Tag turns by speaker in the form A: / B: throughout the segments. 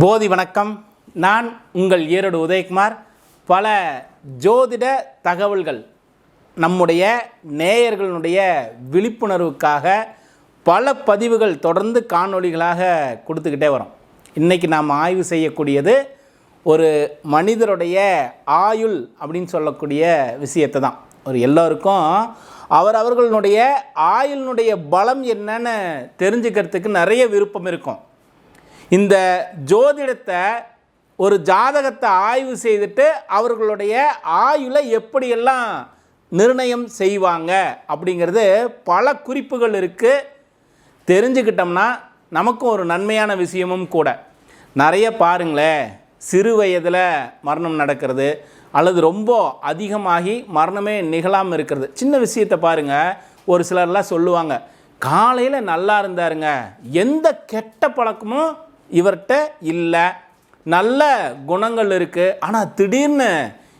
A: போதி வணக்கம். நான் உங்கள் ஈரோடு உதயகுமார். பல ஜோதிட தகவல்கள் நம்முடைய நேயர்களுடைய விழிப்புணர்வுக்காக பல பதிவுகள் தொடர்ந்து காணொளிகளாக கொடுத்துக்கிட்டே வரோம். இன்றைக்கி நாம் ஆய்வு செய்யக்கூடியது ஒரு மனிதருடைய ஆயுள் அப்படின்னு சொல்லக்கூடிய விஷயத்தை தான். ஒரு எல்லோருக்கும் அவர் அவர்களுடைய ஆயுளினுடைய பலம் என்னன்னு தெரிஞ்சுக்கிறதுக்கு நிறைய விருப்பம் இருக்கும். இந்த ஜோதிடத்தை ஒரு ஜாதகத்தை ஆய்வு செய்துட்டு அவர்களுடைய ஆயுளை எப்படியெல்லாம் நிர்ணயம் செய்வாங்க அப்படிங்கிறது பல குறிப்புகள் இருக்குது தெரிஞ்சுக்கிட்டோம்னா நமக்கும் ஒரு நன்மையான விஷயமும் கூட. நிறைய பாருங்களேன் சிறு வயதில் மரணம் நடக்கிறது அல்லது ரொம்ப அதிகமாகி மரணமே நிகழாமல் இருக்கிறது. சின்ன விஷயத்தை பாருங்கள் ஒரு சிலர்லாம் சொல்லுவாங்க காலையில் நல்லா இருந்தாருங்க எந்த கெட்ட பழக்கமும் இவர்கிட்ட இல்லை. நல்ல குணங்கள் இருக்குது ஆனால் திடீர்னு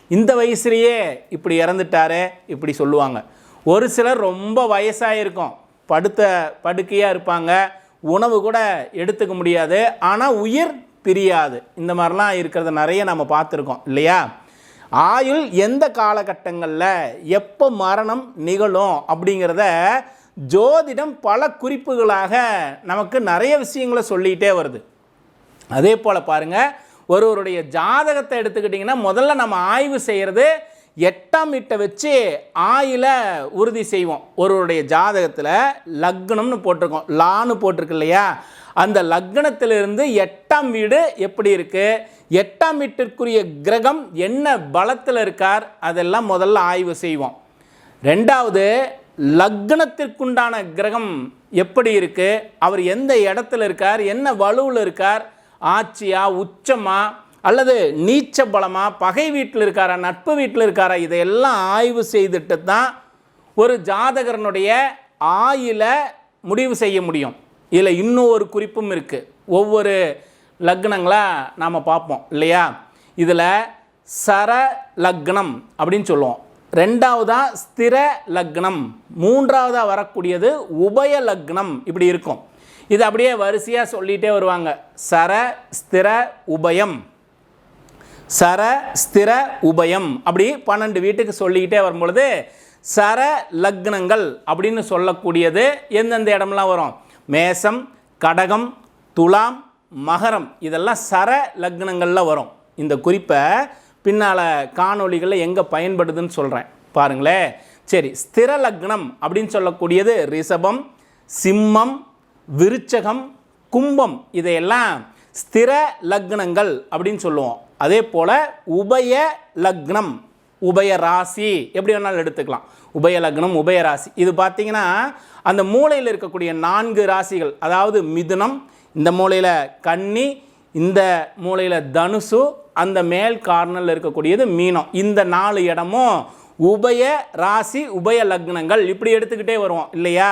A: இந்த வயசுலேயே இப்படி இறந்துட்டாரு இப்படி சொல்லுவாங்க. ஒரு சிலர் ரொம்ப வயசாக இருக்கும் படுத்த படுக்கையாக இருப்பாங்க. உணவு கூட எடுத்துக்க முடியாது. ஆனால் உயிர் பிரியாது. இந்த மாதிரிலாம் இருக்கிறத நிறைய நம்ம பார்த்துருக்கோம். இல்லையா? ஆயுள் எந்த காலகட்டங்களில் எப்போ மரணம் நிகழும் அப்படிங்கிறத ஜோதிடம் பல குறிப்புகளாக நமக்கு நிறைய விஷயங்களை சொல்லிகிட்டே வருது. அதே போல் பாருங்கள் ஒருவருடைய ஜாதகத்தை எடுத்துக்கிட்டிங்கன்னா முதல்ல நம்ம ஆய்வு செய்கிறது எட்டாம் வீட்டை வச்சு ஆயில உறுதி செய்வோம். ஒருவருடைய ஜாதகத்தில் லக்னம்னு போட்டிருக்கோம். லான்னு போட்டிருக்கு இல்லையா? அந்த லக்னத்திலிருந்து எட்டாம் வீடு எப்படி இருக்குது எட்டாம் வீட்டிற்குரிய கிரகம் என்ன பலத்தில் இருக்கார்? அதெல்லாம் முதல்ல ஆய்வு செய்வோம். ரெண்டாவது லக்னத்திற்குண்டான கிரகம் எப்படி இருக்குது அவர் எந்த இடத்துல இருக்கார்? என்ன வலுவில் இருக்கார்? ஆட்சியா உச்சமா அல்லது நீச்ச பலமா பகை வீட்டில் இருக்காரா நட்பு வீட்டில் இருக்காரா இதையெல்லாம் ஆய்வு செய்துட்டு தான் ஒரு ஜாதகரனுடைய ஆயில முடிவு செய்ய முடியும். இதில் இன்னும் ஒரு குறிப்பும் இருக்குது ஒவ்வொரு லக்னங்களாக நாம் பார்ப்போம் இல்லையா? இதில் சர லக்னம் அப்படின்னு சொல்லுவோம். ரெண்டாவதாக ஸ்திர லக்னம். மூன்றாவதாக வரக்கூடியது உபய லக்னம். இப்படி இருக்கும். இது அப்படியே வரிசையாக சொல்லிகிட்டே வருவாங்க. சர ஸ்திர உபயம். சர ஸ்திர உபயம். அப்படி பன்னெண்டு வீட்டுக்கு சொல்லிக்கிட்டே வரும்பொழுது சர லக்னங்கள் அப்படின்னு சொல்லக்கூடியது எந்தெந்த இடம்லாம் வரும்? மேசம் கடகம் துலாம் மகரம். இதெல்லாம் சர லக்னங்களில் வரும். இந்த குறிப்பை பின்னால் காணொளிகளில் எங்கே பயன்படுதுன்னு சொல்கிறேன் பாருங்களேன் சரி ஸ்திர லக்னம் அப்படின்னு சொல்லக்கூடியது ரிஷபம் சிம்மம் விருச்சகம் கும்பம் இதையெல்லாம் ஸ்திர லக்னங்கள் அப்படின்னு சொல்லுவோம். அதே போல் உபய லக்னம் உபய ராசி எப்படி வேணாலும் எடுத்துக்கலாம். உபய லக்னம் உபய ராசி. இது பார்த்தீங்கன்னா அந்த மூலையில் இருக்கக்கூடிய நான்கு ராசிகள் அதாவது மிதுனம் இந்த மூலையில் கன்னி இந்த மூலையில் தனுசு அந்த மேல் கார்னரில் இருக்கக்கூடியது மீனம். இந்த நாலு இடமும் உபய ராசி உபய லக்னங்கள் இப்படி எடுத்துக்கிட்டே வருவோம் இல்லையா?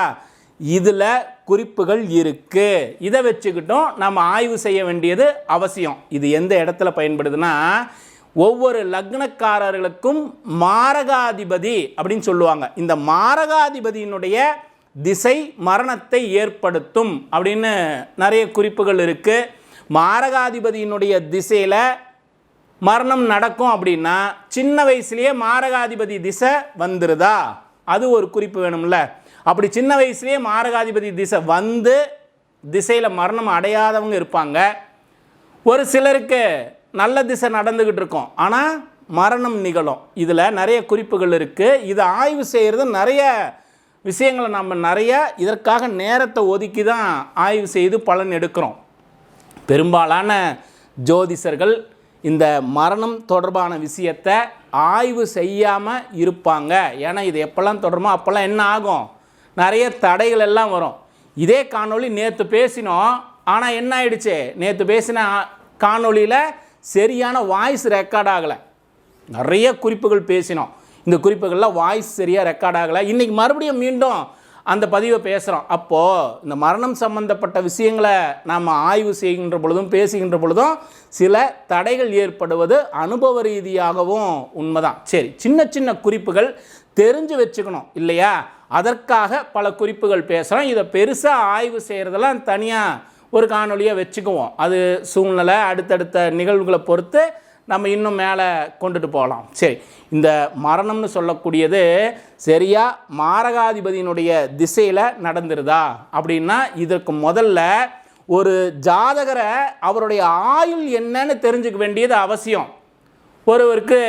A: இதில் குறிப்புகள் இருக்குது இதை வச்சுக்கிட்டும் நம்ம ஆய்வு செய்ய வேண்டியது அவசியம். இது எந்த இடத்துல பயன்படுதுன்னா ஒவ்வொரு லக்னக்காரர்களுக்கும் மாரகாதிபதி அப்படின்னு சொல்லுவாங்க. இந்த மாரகாதிபதியினுடைய திசை மரணத்தை ஏற்படுத்தும் அப்படின்னு நிறைய குறிப்புகள் இருக்குது மாரகாதிபதியினுடைய திசையில் மரணம் நடக்கும் அப்படின்னா சின்ன வயசுலேயே மாரகாதிபதி திசை வந்துருதா? அது ஒரு குறிப்பு வேணும்ல. அப்படி சின்ன வயசுலேயே மாரகாதிபதி திசை வந்து திசையில் மரணம் அடையாதவங்க இருப்பாங்க. ஒரு சிலருக்கு நல்ல திசை நடந்துக்கிட்டு இருக்கும். ஆனால் மரணம் நிகழும். இதில் நிறைய குறிப்புகள் இருக்குது இதை ஆய்வு செய்கிறது நிறைய விஷயங்களை நம்ம நிறைய இதற்காக நேரத்தை ஒதுக்கி தான் ஆய்வு செய்து பலன் எடுக்கிறோம். பெரும்பாலான ஜோதிஷர்கள் இந்த மரணம் தொடர்பான விஷயத்தை ஆய்வு செய்யாமல் இருப்பாங்க. ஏன்னா இது எப்போல்லாம் தொடருமோ அப்போல்லாம் என்ன ஆகும்? நிறைய தடைகள் எல்லாம் வரும். இதே காணொளி நேற்று பேசினோம். ஆனால் என்ன ஆயிடுச்சு? நேற்று பேசின காணொளியில் சரியான வாய்ஸ் ரெக்கார்ட் ஆகலை. நிறைய குறிப்புகள் பேசினோம். இந்த குறிப்புகள்லாம் வாய்ஸ் சரியாக ரெக்கார்ட் ஆகலை. இன்றைக்கி மறுபடியும் மீண்டும் அந்த பதிவை பேசுகிறோம் அப்போது இந்த மரணம் சம்பந்தப்பட்ட விஷயங்களை நாம் ஆய்வு செய்கின்ற பொழுதும் பேசுகின்ற பொழுதும் சில தடைகள் ஏற்படுவது அனுபவ ரீதியாகவும் உண்மைதான். சரி சின்ன சின்ன குறிப்புகள் தெரிஞ்சு வச்சுக்கணும். இல்லையா? அதற்காக பல குறிப்புகள் பேசுகிறோம் இதை பெருசாக ஆய்வு செய்கிறதெல்லாம் தனியாக ஒரு காணொலியாக வச்சுக்குவோம். அது சூழ்நிலை அடுத்தடுத்த நிகழ்வுகளை பொறுத்து நம்ம இன்னும் மேலே கொண்டுட்டு போகலாம். சரி இந்த மரணம்னு சொல்லக்கூடியது சரியாக மாரகாதிபதியினுடைய திசையில் நடந்துருதா? அப்படின்னா இதற்கு முதல்ல ஒரு ஜாதகரை அவருடைய ஆயுள் என்னன்னு தெரிஞ்சுக்க வேண்டியது அவசியம். ஒருவருக்கு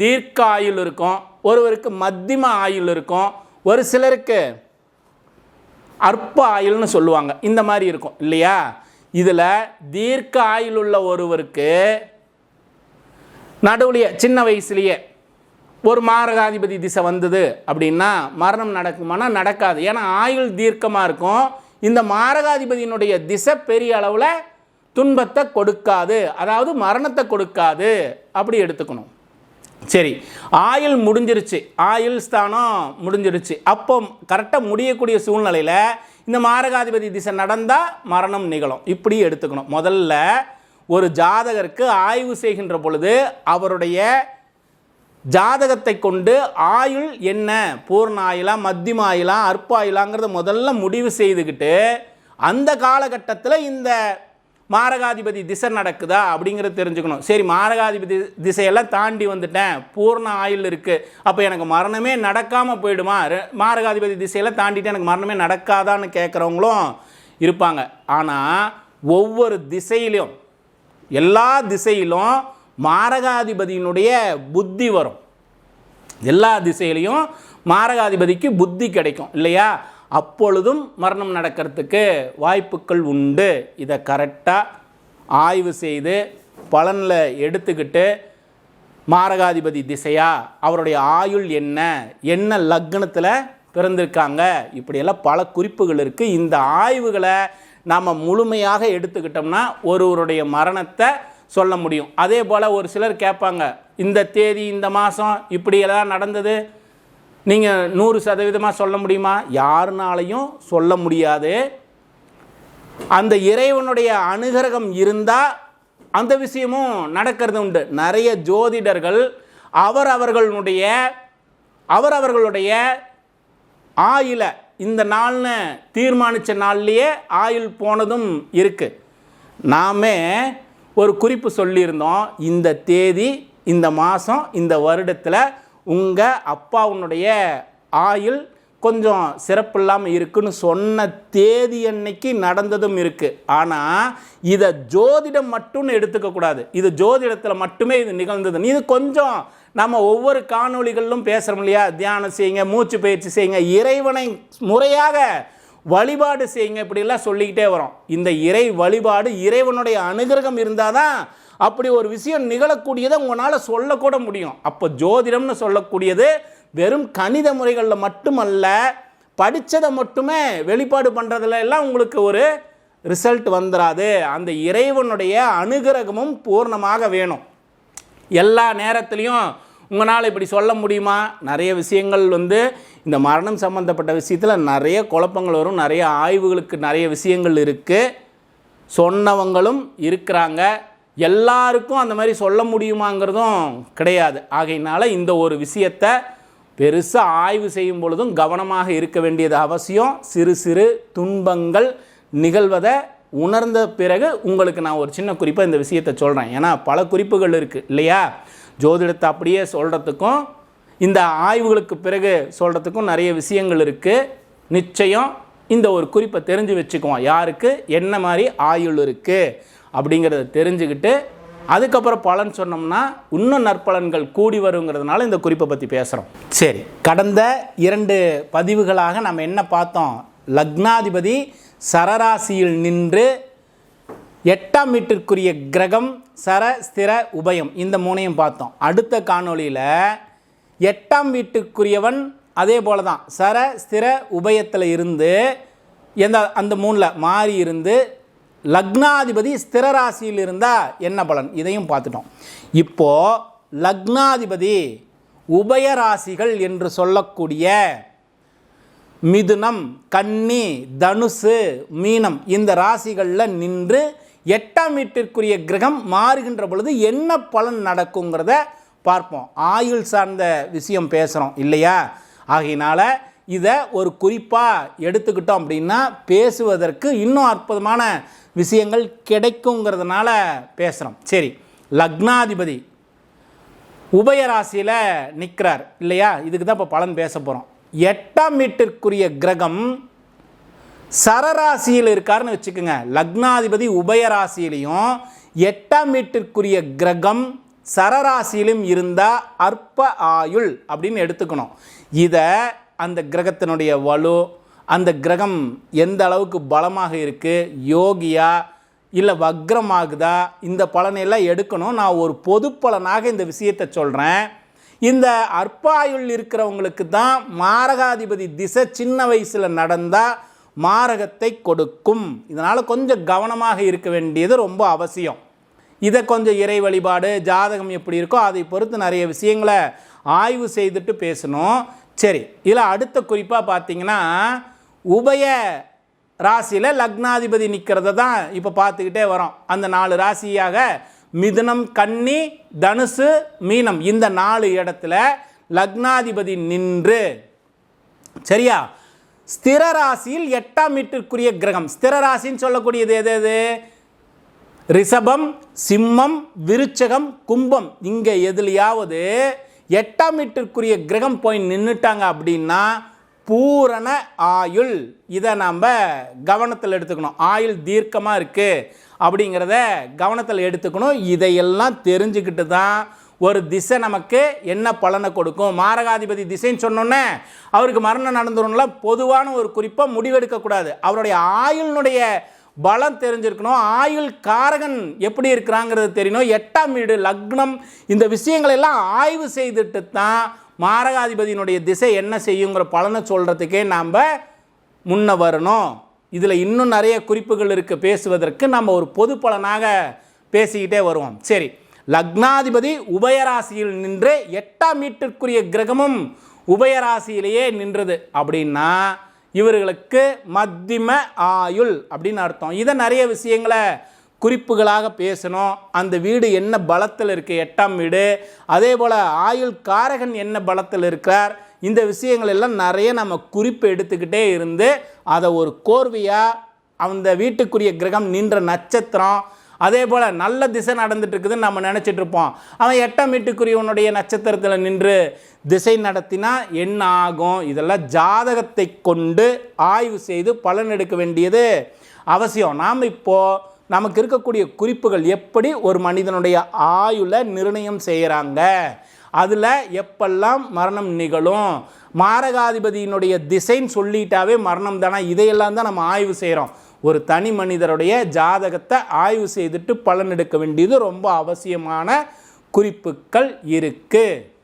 A: தீர்க்க ஆயுள் இருக்கும் ஒருவருக்கு மத்தியம ஆயுள் இருக்கும் ஒரு சிலருக்கு அற்ப ஆயுள்னு சொல்லுவாங்க. இந்த மாதிரி இருக்கும். இல்லையா? இதில் தீர்க்க ஆயுள் உள்ள ஒருவருக்கு நடுவுலையே சின்ன வயசுலேயே ஒரு மாரகாதிபதி திசை வந்தது அப்படின்னா மரணம் நடக்குமானா நடக்காது. ஏன்னா ஆயுள் தீர்க்கமாக இருக்கும். இந்த மாரகாதிபதியினுடைய திசை பெரிய அளவில் துன்பத்தை கொடுக்காது. அதாவது மரணத்தை கொடுக்காது. அப்படி எடுத்துக்கணும். சரி ஆயுள் முடிஞ்சிருச்சு. ஆயுள் ஸ்தானம் முடிஞ்சிருச்சு. அப்போ கரெக்டாக முடியக்கூடிய சூழ்நிலையில் இந்த மாரகாதிபதி திசை நடந்தால் மரணம் நிகழும். இப்படி எடுத்துக்கணும். முதல்ல ஒரு ஜாதகருக்கு ஆய்வு செய்கின்ற பொழுது அவருடைய ஜாதகத்தை கொண்டு ஆயுள் என்ன? பூர்ண ஆயுளா மத்தியம ஆயுளா அற்ப ஆயுளாங்கிறத முதல்ல முடிவு செய்துக்கிட்டு அந்த காலகட்டத்தில் இந்த மாரகாதிபதி திசை நடக்குதா அப்படிங்கிறத தெரிஞ்சுக்கணும். சரி மாரகாதிபதி திசையெல்லாம் தாண்டி வந்துட்டேன். பூர்ண ஆயுள் இருக்குது அப்போ எனக்கு மரணமே நடக்காமல் போயிடுமா? மாரகாதிபதி திசையெல்லாம் தாண்டிட்டு எனக்கு மரணமே நடக்காதான்னு கேட்குறவங்களும் இருப்பாங்க. ஆனால் ஒவ்வொரு திசையிலும் எல்லா திசையிலும் மாரகாதிபதியினுடைய புத்தி வரும். எல்லா திசையிலையும் மாரகாதிபதிக்கு புத்தி கிடைக்கும். இல்லையா? அப்பொழுதும் மரணம் நடக்கிறதுக்கு வாய்ப்புகள் உண்டு. இதை கரெக்டாக ஆய்வு செய்து பலனில் எடுத்துக்கிட்டு மாரகாதிபதி திசையா அவருடைய ஆயுள் என்ன என்ன லக்னத்தில் பிறந்திருக்காங்க இப்படியெல்லாம் பல குறிப்புகள் இருக்குது இந்த ஆய்வுகளை நாம் முழுமையாக எடுத்துக்கிட்டோம்னா ஒருவருடைய மரணத்தை சொல்ல முடியும். அதே போல் ஒரு சிலர் கேட்பாங்க இந்த தேதி இந்த மாதம் இப்படியெல்லாம் நடந்தது நீங்கள் நூறு சதவீதமாக சொல்ல முடியுமா? யாருனாலையும் சொல்ல முடியாது. அந்த இறைவனுடைய அனுகிரகம் இருந்தால் அந்த விஷயமும் நடக்கிறது உண்டு. நிறைய ஜோதிடர்கள் அவர் அவர்களுடைய அவர் அவர்களுடைய ஆயில இந்த நாள்னு தீர்மானித்த நாள்லேயே ஆயுள் போனதும் இருக்குது நாமே ஒரு குறிப்பு சொல்லியிருந்தோம். இந்த தேதி இந்த மாதம் இந்த வருடத்தில் உங்கள் அப்பாவுனுடைய ஆயுள் கொஞ்சம் சிறப்பில்லாமல் இருக்குன்னு சொன்ன தேதி அன்னைக்கு நடந்ததும் இருக்குது ஆனால் இதை ஜோதிடம் மட்டும்னு எடுத்துக்கக்கூடாது இது ஜோதிடத்தில் மட்டுமே இது நிகழ்ந்தது. இது கொஞ்சம் நம்ம ஒவ்வொரு காணொளிகளிலும் பேசுகிறோம் இல்லையா? தியானம் செய்யுங்க மூச்சு பயிற்சி செய்யுங்க இறைவனை முறையாக வழிபாடு செய்யுங்க இப்படிலாம் சொல்லிக்கிட்டே வரோம். இந்த இறை வழிபாடு இறைவனுடைய அனுகிரகம் இருந்தால் தான் அப்படி ஒரு விஷயம் நிகழக்கூடியதை உங்களால் சொல்லக்கூட முடியும். அப்போ ஜோதிடம்னு சொல்லக்கூடியது வெறும் கணித முறைகளில் மட்டுமல்ல படித்ததை மட்டுமே வெளிப்பாடு பண்ணுறதுல எல்லாம் உங்களுக்கு ஒரு ரிசல்ட் வந்துடாது அந்த இறைவனுடைய அனுகிரகமும் பூர்ணமாக வேணும். எல்லா நேரத்துலையும் உங்களால் இப்படி சொல்ல முடியுமா? நிறைய விஷயங்கள் வந்து இந்த மரணம் சம்மந்தப்பட்ட விஷயத்தில் நிறைய குழப்பங்கள் வரும். நிறைய ஆய்வுகளுக்கு நிறைய விஷயங்கள் இருக்குது சொன்னவங்களும் இருக்கிறாங்க. எல்லாருக்கும் அந்த மாதிரி சொல்ல முடியுமாங்கிறதும் கிடையாது. ஆகையினால இந்த ஒரு விஷயத்தை பெருசாக ஆய்வு செய்யும் பொழுதும் கவனமாக இருக்க வேண்டியது அவசியம். சிறு சிறு துன்பங்கள் நிகழ்வதை உணர்ந்த பிறகு உங்களுக்கு நான் ஒரு சின்ன குறிப்பாக இந்த விஷயத்தை சொல்கிறேன் ஏன்னா பல குறிப்புகள் இருக்குது இல்லையா? ஜோதிடத்தை அப்படியே சொல்கிறதுக்கும் இந்த ஆய்வுகளுக்கு பிறகு சொல்கிறதுக்கும் நிறைய விஷயங்கள் இருக்குது நிச்சயம் இந்த ஒரு குறிப்பை தெரிஞ்சு வச்சுக்குவோம். யாருக்கு? என்ன மாதிரி ஆயுள் இருக்குது அப்படிங்கிறத தெரிஞ்சுக்கிட்டு அதுக்கப்புறம் பலன் சொன்னோம்னா இன்னும் நற்பலன்கள் கூடி வருங்கிறதுனால இந்த குறிப்பை பற்றி பேசுகிறோம் சரி கடந்த இரண்டு பதிவுகளாக நம்ம என்ன பார்த்தோம்? லக்னாதிபதி சரராசியில் நின்று எட்டாம் வீட்டிற்குரிய கிரகம் சர ஸ்திர உபயம் இந்த மூணையும் பார்த்தோம். அடுத்த காணொளியில் எட்டாம் வீட்டுக்குரியவன் அதே போல தான் சர ஸ்திர உபயத்தில் இருந்து எந்த அந்த மூணில் மாறி இருந்து லக்னாதிபதி ஸ்திர ராசியில் இருந்தால் என்ன பலன்? இதையும் பார்த்துட்டோம். இப்போது லக்னாதிபதி உபய ராசிகள் என்று சொல்லக்கூடிய மிதுனம் கன்னி தனுசு மீனம் இந்த ராசிகளில் நின்று எட்டாம் வீட்டிற்குரிய கிரகம் மாறுகின்ற பொழுது என்ன பலன் நடக்குங்கிறத பார்ப்போம். ஆயுள் சார்ந்த விஷயம் பேசுகிறோம் இல்லையா? ஆகையினால் இதை ஒரு குறிப்பாக எடுத்துக்கிட்டோம் அப்படின்னா பேசுவதற்கு இன்னும் அற்புதமான விஷயங்கள் கிடைக்குங்கிறதுனால பேசுகிறோம் சரி லக்னாதிபதி உபயராசியில் நிற்கிறார் இல்லையா? இதுக்கு தான் இப்போ பலன் பேச போகிறோம் எட்டாம் வீட்டிற்குரிய கிரகம் சரராசியில் இருக்காருன்னு வச்சுக்கோங்க. லக்னாதிபதி உபயராசியிலையும் எட்டாம் வீட்டிற்குரிய கிரகம் சரராசியிலும் இருந்தால் அற்ப ஆயுள் அப்படின்னு எடுத்துக்கணும். இதை அந்த கிரகத்தினுடைய வலு அந்த கிரகம் எந்த அளவுக்கு பலமாக இருக்குது யோகியா இல்லை வக்ரமாகுதா? இந்த பலனையெல்லாம் எடுக்கணும். நான் ஒரு பொது பலனாக இந்த விஷயத்தை சொல்கிறேன் இந்த அற்பாயுள் இருக்கிறவங்களுக்கு தான் மாரகாதிபதி திசை சின்ன வயசில் நடந்தால் மாரகத்தை கொடுக்கும். இதனால் கொஞ்சம் கவனமாக இருக்க வேண்டியது ரொம்ப அவசியம். இதை கொஞ்சம் இறை வழிபாடு ஜாதகம் எப்படி இருக்கோ அதை பொறுத்து நிறைய விஷயங்களை ஆய்வு செய்துட்டு பேசணும். சரி இதில் அடுத்த குறிப்பாக பார்த்தீங்கன்னா உபய ராசியில் லக்னாதிபதி நிற்கிறத தான் இப்போ பார்த்துக்கிட்டே வரோம். அந்த நாலு ராசியாக மிதுனம் கன்னி தனுசு மீனம் இந்த நாலு இடத்துல லக்னாதிபதி நின்று. சரியா? ஸ்திர ராசியில் எட்டாம் வீட்டிற்குரிய கிரகம். ஸ்திர ராசின்னு சொல்லக்கூடியது எது எது? ரிஷபம் சிம்மம் விருச்சகம் கும்பம். இங்கே எதுலையாவது எட்டாம் வீட்டிற்குரிய கிரகம் போய் நின்றுட்டாங்க அப்படின்னா பூரண ஆயுள். இதை நாம் கவனத்தில் எடுத்துக்கணும். ஆயுள் தீர்க்கமாக இருக்குது அப்படிங்கிறத கவனத்தில் எடுத்துக்கணும். இதையெல்லாம் தெரிஞ்சுக்கிட்டு தான் ஒரு திசை நமக்கு என்ன பலனை கொடுக்கும்? மாரகாதிபதி திசைன்னு சொன்னோன்னே அவருக்கு மரணம் நடந்துடும்ல பொதுவான ஒரு குறிப்பாக முடிவெடுக்கக்கூடாது அவருடைய ஆயுளினுடைய பலம் தெரிஞ்சிருக்கணும். ஆயுள் காரகன் எப்படி இருக்கிறாங்கிறது தெரியணும். எட்டாம் வீடு லக்னம் இந்த விஷயங்களை எல்லாம் ஆய்வு செய்துட்டு தான் மாரகாதிபதியினுடைய திசை என்ன செய்யுங்கிற பலனை சொல்கிறதுக்கே நாம் முன்ன வரணும். இதில் இன்னும் நிறைய குறிப்புகள் இருக்குது பேசுவதற்கு நம்ம ஒரு பொது பலனாக பேசிக்கிட்டே வருவோம். சரி லக்னாதிபதி உபயராசியில் நின்று எட்டாம் வீட்டிற்குரிய கிரகமும் உபயராசியிலேயே நின்றது அப்படின்னா இவர்களுக்கு மத்திம ஆயுள் அப்படின்னு அர்த்தம். இதை நிறைய விஷயங்களை குறிப்புகளாக பேசணும். அந்த வீடு என்ன பலத்தில் இருக்குது எட்டாம் வீடு. அதே போல் ஆயுள் காரகன் என்ன பலத்தில் இருக்கிறார்? இந்த விஷயங்கள் எல்லாம் நிறைய நம்ம குறிப்பு எடுத்துக்கிட்டே இருந்து அதை ஒரு கோர்வையாக அந்த வீட்டுக்குரிய கிரகம் நின்ற நட்சத்திரம். அதே போல் நல்ல திசை நடந்துட்டுருக்குதுன்னு நம்ம நினச்சிட்ருப்போம் அவன் எட்டாம் வீட்டுக்குரியவனுடைய நட்சத்திரத்தில் நின்று திசை நடத்தினா என்ன ஆகும்? இதெல்லாம் ஜாதகத்தை கொண்டு ஆய்வு செய்து பலன் எடுக்க வேண்டியது அவசியம். நாம் இப்போது நமக்கு இருக்கக்கூடிய குறிப்புகள் எப்படி ஒரு மனிதனுடைய ஆயுளை நிர்ணயம் செய்கிறாங்க அதில் எப்பெல்லாம் மரணம் நிகழும்? மாரகாதிபதியினுடைய திசைன்னு சொல்லிட்டாவே மரணம் தானே? இதையெல்லாம் தான் நம்ம ஆய்வு செய்கிறோம் ஒரு தனி மனிதருடைய ஜாதகத்தை ஆய்வு செய்துட்டு பலன் எடுக்க வேண்டியது ரொம்ப அவசியமான குறிப்புகள் இருக்குது